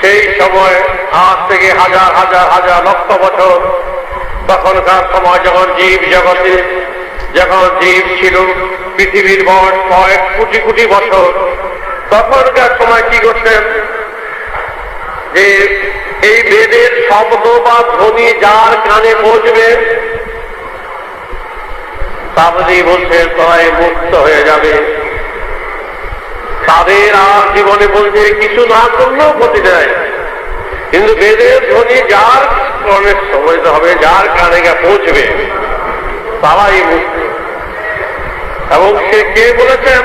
সেই সময় আজ থেকে হাজার হাজার হাজার লক্ষ বছর তখনকার সময় যখন জীব জগতে, যখন জীব ছিল পৃথিবীর বয়স কয়েক কোটি কোটি বছর, তখনকার সময় কি করতেন? যে এই বেদের শব্দ বা ধ্বনি যার কানে পৌঁছবে তাহলে বলছেন তাই মুক্ত হয়ে যাবে। তাদের আর জীবনে বলছে কিছু না করলেও ক্ষতি দেয়। কিন্তু বেদের ধ্বনি যার কর্ণে সময় হবে, যার কানে গিয়ে পৌঁছবে, তারাই মুক্ত এবং সে কে বলেছেন?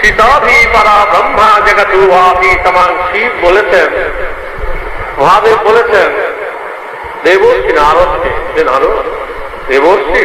সীতাভি পারা ব্রহ্মা জগতু আপি সমান শিব বলেছেন। মহাদেব বলেছেন দেবশ্রী নারদকে, যে নারদ, দেবর্ষি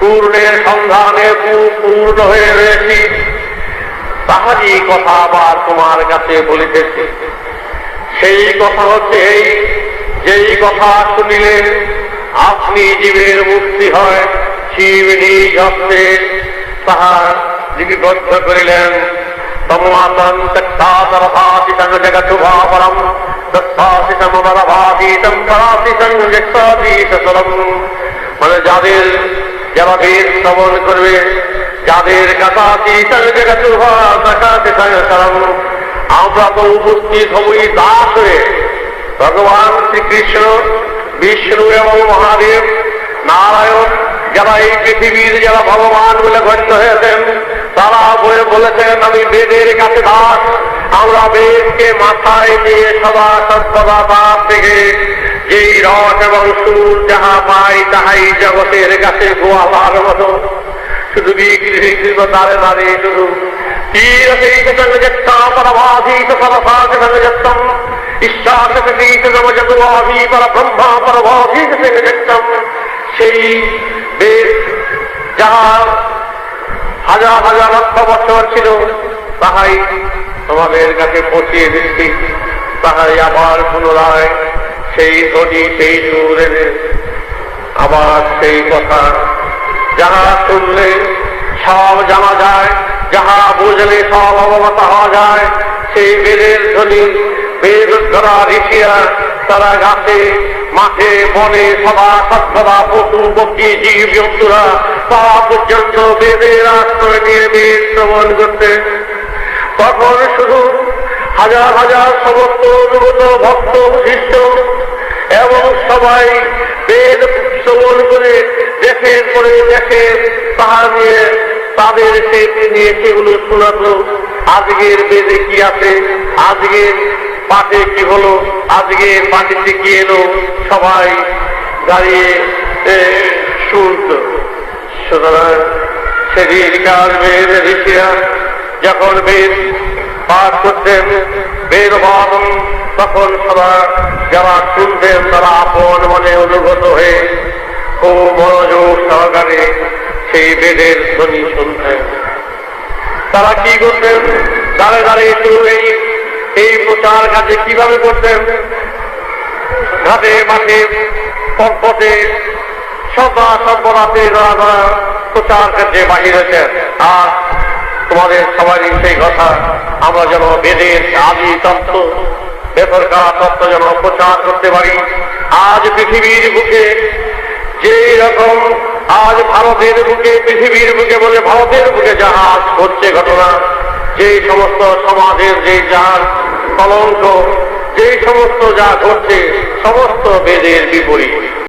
পূর্ণের সন্ধানে পূর্ণ হয়ে রয়েছি। তাহারই কথা আবার তোমার কাছে বলিতেছি। সেই কথা হচ্ছে এই, যেই কথা শুনিলে আপনি জীবের মুক্তি হয়, শিব নিজ হস্তে তাহা লিপিবদ্ধ করিলেন। মানে যাদের বেদ শ্রবণ করবে। যাদের সরম আমরা তো উপস্থিত হবই দাস হয়ে। ভগবান শ্রীকৃষ্ণ, বিষ্ণু এবং মহাদেব, নারায়ণ, যারা এই পৃথিবীর যারা ভগবান বলে গণ্য হয়েছেন, তারা বলে বলেছেন, আমি বেদের কাছে দাস। আমরা বেদকে মাথায় নিয়ে সদা সর্বদা তার থেকে যেই রস এবং সুর যাহা পাই তাহাই জগতের কাছে গোয়ালার মতো শুধু বিকৃত তারে নারী শুধু তীরসীত সঙ্গজত্তা পরভাধীত পরভাগ সঙ্গজত্তম ঈশ্বাসীত নমজতুভাভী পর ব্রহ্মা পরভাধীত সঙ্গজত্তম সেই যাহা হাজার হাজার ছিল, তাহাই তোমাদের কাছে পৌঁছিয়ে দিচ্ছি। তাহাই আবার পুনরায় সেই ধ্বনি, সেই সুর এনে আবার সেই কথা। যাহা শুনলে সব জানা যায়, যাহা বুঝলে সব অবগত হওয়া যায়, সেই বেদের ধ্বনি, বেদ ধরা ঋষিয়া তারা গাছে, মাঠে, বনে সদা সর্বদা পশু, পক্ষী, জীব, জন্তুরা তা পর্যন্ত বেদের আশ্রয় নিয়ে বেদ শ্রবণ করতে তখন শুধু হাজার হাজার সমস্ত অনুগত ভক্ত, শিষ্য এবং সবাই বেদ, শ্রবণ করে দেখে করে দেখে তাহা নিয়ে তাদের সে নিয়ে সেগুলো শোনাতো। আজকের বেদে কি আছে? আজকের পাঠে কি হলো? আজকের পাঠিতে কি এলো? সবাই দাঁড়িয়ে শুনত। সুতরাং সেদিনকার বেদ ঋষিরা যখন বেদ পাঠ করতেন বেদ বাদন তখন সবার যারা শুনতেন তারা আপন মনে অনুগত হয়ে খুব মনোযোগ সহকারে সেই বেদের ধ্বনি শুনতেন তারা কি করতেন দাঁড়ে দাঁড়িয়ে শুরু এই এই প্রচার কাজে কীভাবে করতেন ঘাটে, মাঠে পথে সর্বরাতে যারা যারা প্রচার কাজে বাহির হয়েছেন, আর তোমাদের সবারই সেই কথা। আমরা যেন বেদের আদি তত্ত্ব বেসরকার তত্ত্ব যেন প্রচার করতে পারি। আজ পৃথিবীর বুকে যেই রকম, আজ ভারতের বুকে, পৃথিবীর বুকে বলে ভারতের বুকে জাহাজ ঘটছে ঘটনা যে সমস্ত সমাজের যে যার কলঙ্ক যে সমস্ত যা ঘটছে, সমস্ত বেদের বিপরীত।